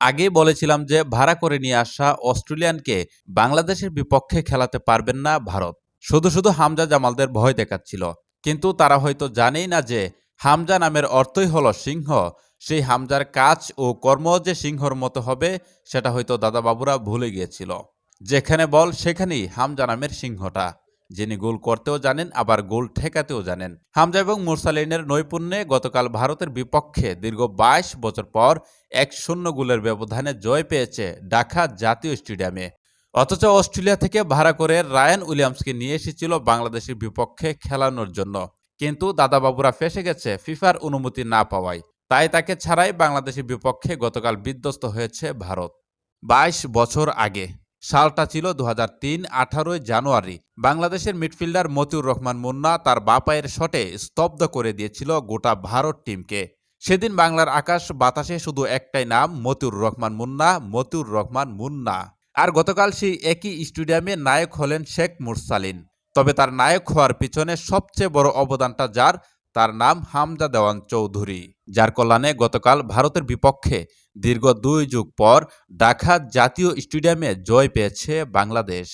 আগেই বলেছিলাম যে ভাড়া করে নিয়ে আসা অস্ট্রেলিয়ানকে বাংলাদেশের বিপক্ষে খেলাতে পারবেন না ভারত। শুধু শুধু হামজা জামালদের ভয় দেখাচ্ছিল। কিন্তু তারা হয়তো জানেই না যে হামজা নামের অর্থই হলো সিংহ। সেই হামজার কাজ ও কর্ম যে সিংহর মতো হবে, সেটা হয়তো দাদাবাবুরা ভুলে গিয়েছিল। যেখানে বল, সেখানেই হামজা নামের সিংহটা। যিনি গোল করতেও জানেন, আবার গোল ঠেকাতেও জানেন। হামজা এবং মুরসালিনের নৈপুণ্যে গতকাল ভারতের বিপক্ষে দীর্ঘ বাইশ বছর পর এক শূন্য গোলের ব্যবধানে জয় পেয়েছে ঢাকা জাতীয় স্টেডিয়ামে। অথচ অস্ট্রেলিয়া থেকে ভাড়া করে রায়ান উইলিয়ামসকে নিয়ে এসেছিল বাংলাদেশের বিপক্ষে খেলানোর জন্য। কিন্তু দাদাবাবুরা ফেসে গেছে ফিফার অনুমতি না পাওয়ায়। তাই তাকে ছাড়াই বাংলাদেশের বিপক্ষে গতকাল বিধ্বস্ত হয়েছে ভারত। বাইশ বছর আগে সালটা ছিল দু হাজার তিন, আঠারোই জানুয়ারি। বাংলাদেশের মিডফিল্ডার মতিউর রহমান মুন্না তার বাপায়ের শটে স্তব্ধ করে দিয়েছিল গোটা ভারত টিমকে। সেদিন বাংলার আকাশ বাতাসে শুধু একটাই নাম, মতিউর রহমান মুন্না, মতিউর রহমান মুন্না। আর গতকাল সেই একই স্টেডিয়ামে নায়ক হলেন শেখ মুরসালিন। তবে তার নায়ক হওয়ার পিছনে সবচেয়ে বড় অবদানটা যার তার নাম হামজা দেওয়ান চৌধুরী, যার কল্যাণে গতকাল ভারতের বিপক্ষে দীর্ঘ দুই যুগ পর ঢাকা জাতীয় স্টেডিয়ামে জয় পেয়েছে বাংলাদেশ।